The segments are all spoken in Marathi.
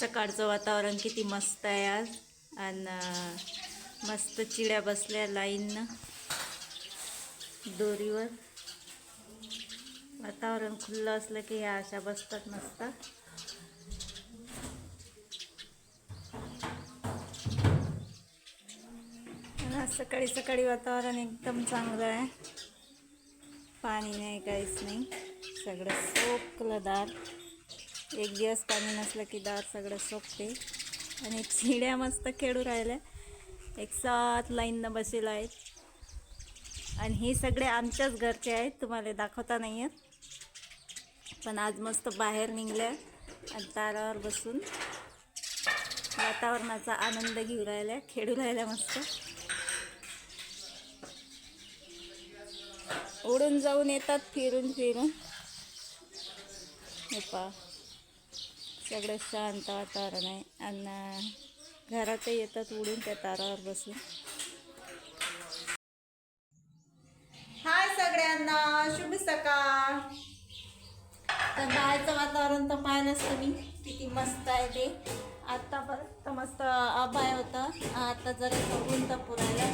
सकाळचं वातावरण किती मस्त आहे आज. आणि मस्त चिड्या बसल्या लाईननं. दोरीवर. वातावरण खुल्लं असलं की ह्या अशा बसतात मस्त. सकाळी सकाळी वातावरण एकदम चांगलं आहे. पाणी नाही काहीच नाही. सगळं सोकलदार एक दिवस पाणी नसलं की दार सगळं सोपते. आणि चिड्या मस्त खेळू राहिल्या. एक सात लाईननं बसेल आहेत आणि हे सगळे आमच्याच घरचे आहेत. तुम्हाला दाखवता नाही आहेत पण आज मस्त बाहेर निघल्या आणि तारावर बसून वातावरणाचा आनंद घेऊ राहिल्या खेळू राहिल्या मस्त. उडून जाऊन येतात फिरून फिरून. हे पा सगळं शांत वातावरण आहे. आणि घरात येतात उडून त्या तारावर बसून. हाय सगळ्यांना शुभ सकाळ. तर बाहेरचं वातावरण तर पाहिलंच तुम्ही किती मस्त आहे ते. आत्तापर्यंत मस्त अभाय होता. आता जरा ऊन तर पुरायला.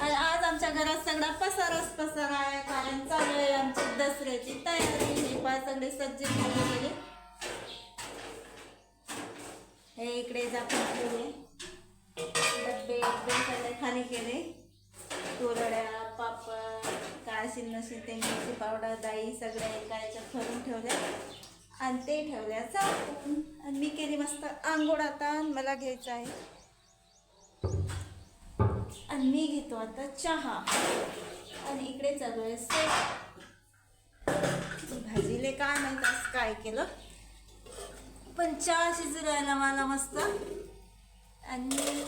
आणि आज आमच्या घरात सगळा पसारच पसार आहे. कारण चालू आहे आमची दसऱ्याची तयारी. हे पाय सगळे सज्ज झाले गेले. हे इकडे झाकून केले डब्बे एकदम सगळे खाली केले. तोरड्या पापड काय असेल नसेल ते मिरची पावडर दाई सगळ्या एका याच्यात भरून ठेवल्या आणि ते ठेवल्या चालून आणि मी केली मस्त आंघोळ आता. मला घ्यायचं आहे. आणि मी घेतो आता चहा. आणि इकडे चालू आहे से भाजीले काय माहीत असं काय केलं. पण चहा शिजू राहिला मला मस्त. आणि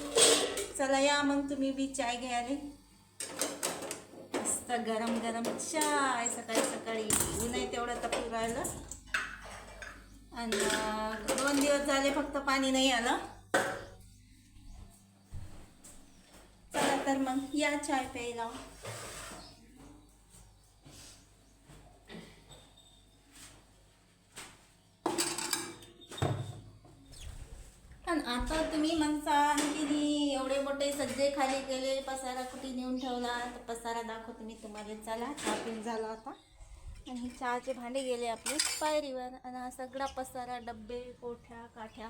चला या मग तुम्ही बी चाय घ्यायला मस्त गरम गरम चाय सकाळी सकाळी. ऊन आहे तेवढं तपू राहिलं. आणि दोन दिवस झाले फक्त पाणी नाही आलं. चला तर मग या चाय प्यायला. पण आता तुम्ही म्हणता की एवढे मोठे सज्जे खाली गेले पसारा कुठे नेऊन ठेवला? तर पसारा दाखवतो मी तुम्हाला. चला चहा पिऊन झाला आता. आणि चहाचे भांडे गेले आपले पायरीवर. आणि हा सगळा पसारा डब्बे कोठ्या काठ्या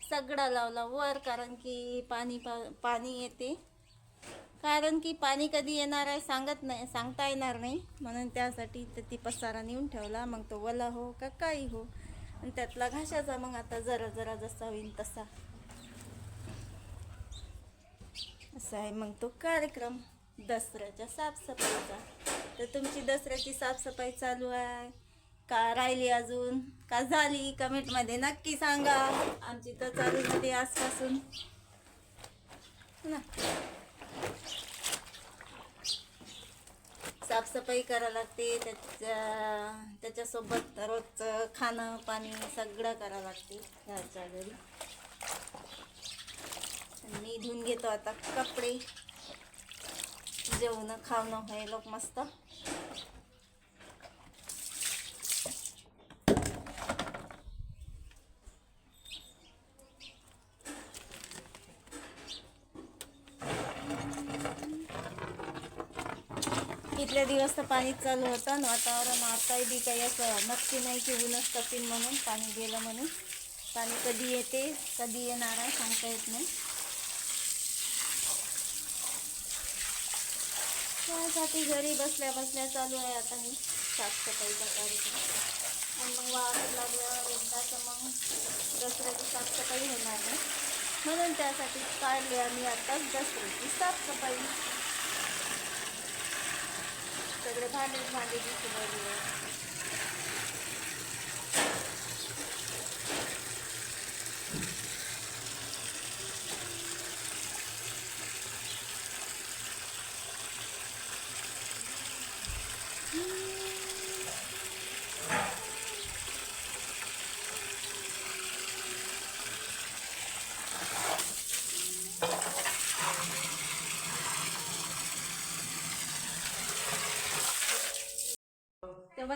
सगळा लावला वर कारण की पाणी पा पाणी येते. कारण की पाणी कधी येणार आहे सांगत नाही सांगता येणार नाही. म्हणून त्यासाठी तर ती पसारा नेऊन ठेवला. मग तो वला हो का काही हो? आणि त्यातला घाशाचा मग आता जरा जरा जसा होईल तसा. असा आहे मग तो कार्यक्रम दसऱ्याच्या साफसफाईचा. तर तुमची दसऱ्याची साफसफाई चालू आहे. का राहिली अजून? का झाली? कमेंटमध्ये नक्की सांगा. आमची तर चालू झाली आजपासून. ना साफसफाई करावं लागते त्याच्या त्याच्यासोबत रोजचं खाणं पाणी सगळं करावं लागते घरच्या घरी. मी धुवून घेतो आता कपडे. जेवणं खावणं हे लोक मस्त. इथल्या पाणी चालू होतं ना वातावरण आताही बी काही असं नक्की नाही की ऊनच तपील म्हणून पाणी गेलं म्हणून. पाणी कधी येते कधी येणार आहे सांगता येत नाही. त्यासाठी घरी बसल्या बसल्या चालू आहे आता मी साफसफाईचा कार्यक्रम. आणि मग वाहतूक लागल्यावर तर मग दसऱ्याची साफसफाई होणार नाही. म्हणून त्यासाठी काढली आम्ही आताच दसऱ्याची साफसफाई. सगळे भांडे भांडे दिसून राहिले ते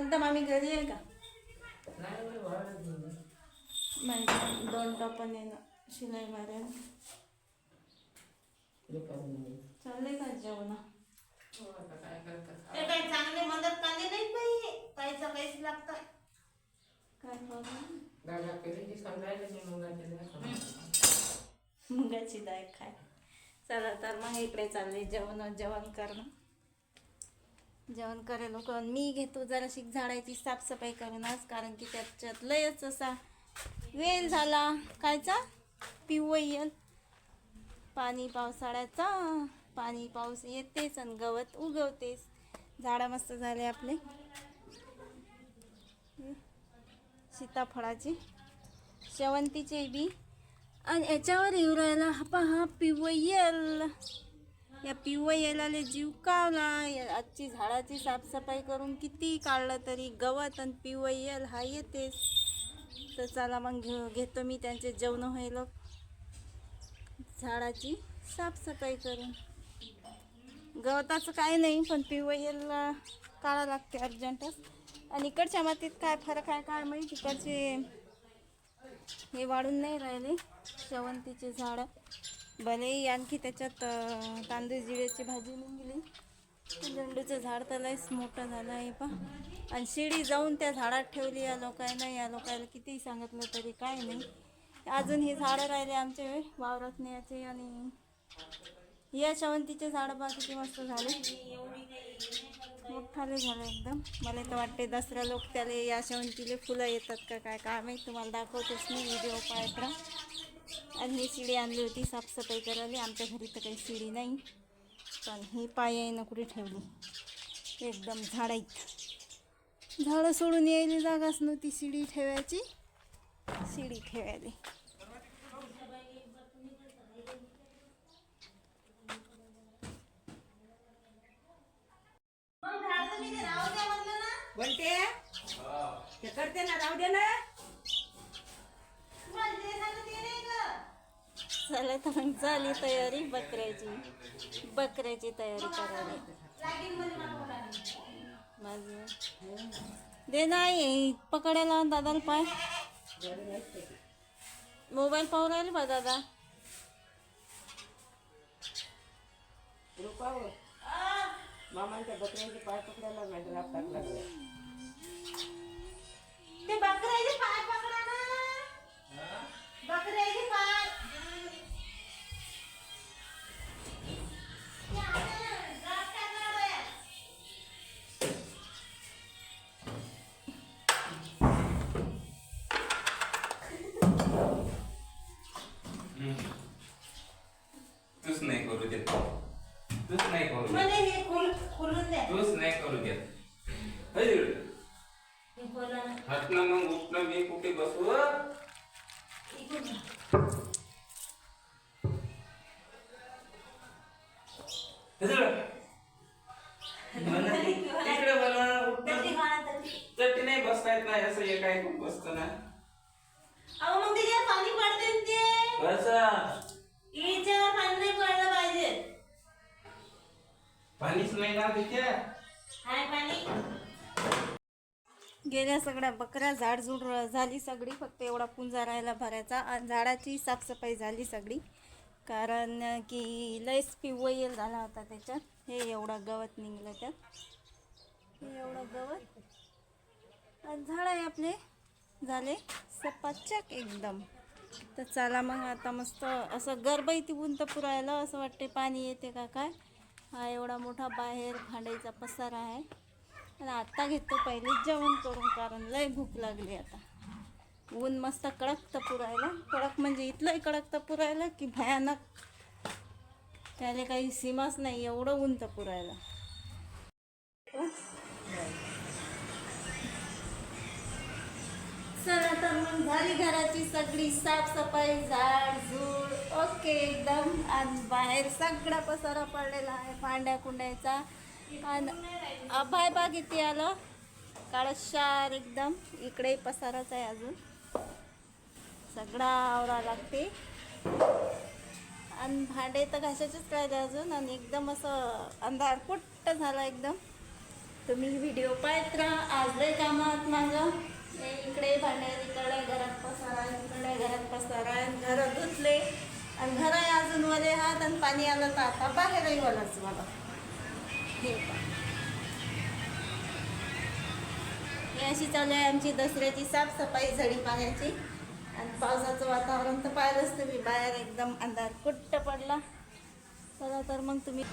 बंद मामी घरी आहे का? मिनटं दोन टोपण येणं शिलाई मारायला चाललंय का जेवण? ते काही चांगले मदत काढले नाही बाई. काहीच काहीच लागतं. काय मुगाची डाळ खाय. चला तर मग इकडे चालले जेवण जेवण करणं. जेवण करेल लोक. मी घेतो जराशी झाडाची साफसफाई करूनच कारण की त्याच्यात लयच असा वेल झाला. कायचा पिवळ येल. पाणी पावसाळ्याचा. पाणी पाऊस येतेच आणि गवत उगवतेच. झाडं मस्त झाले आपले. सीताफळाची. शेवंतीचे बी. आणि याच्यावर येऊ राहिला हा पहा पिवयल या पिवयलाले जीव कावला या आजची झाडाची साफसफाई करून किती काढलं तरी गवत आणि पिवयल हा येतेच. तर चला मग घेऊ घेतो मी त्यांचे जेवण होईल झाडाची साफसफाई करून. गवताचं काय नाही पण पिवयल काढा लागते अर्जंटच. आणि इकडच्या मातीत काय फरक आहे काय माहिती? तिकडचे हे वाढून नाही राहिले शेवंतीचे झाडं. भलेही आणखी त्याच्यात तांदूळ जिऱ्याची भाजी निघली. झेंडूचं झाड तर लयच मोठं झालं आहे पा आणि शिडी जाऊन त्या झाडात ठेवली या लोकांना या लोकांना कितीही सांगितलं तरी काय नाही. अजून हे झाडं राहिले आमचे वावरात न्यायचे आणि या शेवंतीचे झाडं बा किती मस्त झाले. मोठाले झालं एकदम. मला तर वाटते दसऱ्या लोक त्याला या शेवंतीले फुलं येतात का काय काय माहीत? तुम्हाला दाखवतेच मी व्हिडिओ पाहत राहा. आणि ही शिडी आणली होती साफसफाई करायला. आमच्या घरी तर काही शिडी नाही. पण ही पायानं कुठे ठेवली? एकदम झाडाईत. झाडं सोडून यायला जागाच नव्हती शिडी ठेवायची. शिडी ठेवायला. बोलते ते करते ना राहू दे ना. चला तर मग झाली तयारी बकऱ्याची. बकऱ्याची तयारी करायला. दे नाही पकडायला दादाला पाय. मोबाईल पाहू राहिले बा दादा. रुपावर मामांच्या बकऱ्यांचे पाय पकडायला माझ्या येत नाही असं एक काय खूप बसतं ना? अहो मग त्याच्यावर पाणी पडते ना ते? बस. याच्यावर पाणी नाही पडलं पाहिजे. पाणीच नाही ना तिथे. हाय पाणी. गेल्या सगळ्या बकऱ्या झाडझूड झाली सगळी फक्त एवढा पुंजा राहायला भरायचा आणि झाडाची साफसफाई झाली सगळी. कारण की लयच पिवयल झाला होता त्याच्यात. हे एवढं गवत निघलं त्यात. हे एवढं गवत. आणि झाड आहे आपले झाले. सपाचक एकदम. तर चला मग आता मस्त असं गरबाई तिबून तर पुरायला असं वाटते पाणी येते का काय? हा एवढा मोठा बाहेर भांड्याचा पसारा आहे. आणि आत्ता घेतो पहिले जेवण करून कारण लय भूक लागली आता. ऊन मस्त कडक तर पुरायला. कडक म्हणजे इथलंही कडक तर पुरायला की भयानक. त्याला काही सीमाच नाही एवढं ऊन तर पुरायला. चला तर मग झाली घराची सगळी साफसफाई झाड झूड ओके एकदम. आणि बाहेर सगळा पसारा पडलेला आहे पांड्या कुंड्याचा. आणि अभाय बाग इथे आलं? काळशार एकदम. इकडे पसाराच आहे अजून. सगळा आवरा लागते. आणि भांडे तर घासाचेच राहिले अजून. आणि एकदम असं अंधार कुट्ट झाला एकदम. तुम्ही व्हिडिओ पाहत राहा. आज लय कामात माझं. ते इकडे भांडे तिकडे घरात पसारा इकडे घरात पसारा घरात धुतले. आणि घरं अजून मध्ये हात आणि पाणी आलं तर आता बाहेरही बोलायचं मला. हे हे अशी चालू आहे आमची दसऱ्याची साफसफाई झडी पाण्याची आणि पावसाचं वातावरण तर पाहिलंच तुम्ही. बाहेर एकदम अंधार कुट्ट पडला? चला तर मग तुम्ही.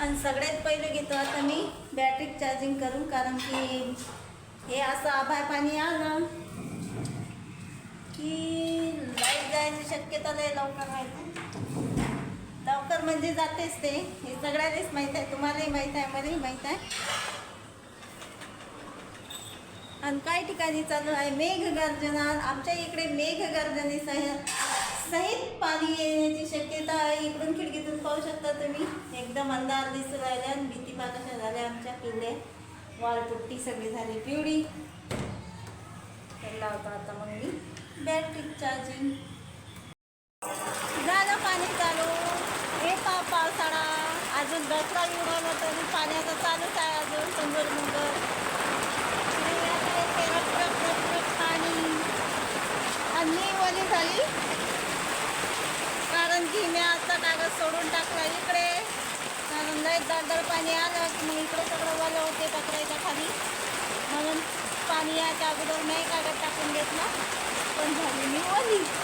आणि सगळ्यात पहिले घेतो आता मी बॅटरी चार्जिंग करून कारण की हे असं आभाळ पाणी आलं की लाइट जायची शक्यता लय लवकर माहिती लवकर म्हणजे जातेच ते. हे सगळ्यांनीच माहीत आहे. तुम्हालाही माहीत आहे मलाही माहीत आहे. आणि काही ठिकाणी चालू आहे. मेघगर्जना. आमच्या इकडे मेघगर्जनेसह सहित पाणी येण्याची शक्यता आहे. इकडून खिडकीतून पाहू शकता तुम्ही. एकदम अंधार दिसू राहिल्या आणि भीती पाकाशा झाल्या आमच्या पिवळ्या वालपुट्टी सगळी झाली पिवळी. तर लावतो आता मग मी. बॅटरी चार्जिंग झालं पाणी चालू. हे पा पावसाळा. अजून दसरा उडवलं तरी पाण्याचं चालूच आहे अजून सुंदर मुंगर. पाणी. आणि मी ओली झाली. कारण की मी आता कागद सोडून टाकला इकडे. लय दादर पाणी आलं की मग इकडं सगळं वालं होते पकडायच्या खाली. म्हणून पाणी याच्या अगोदर नाही कागद टाकून घेतला. पण झाली मी ओली.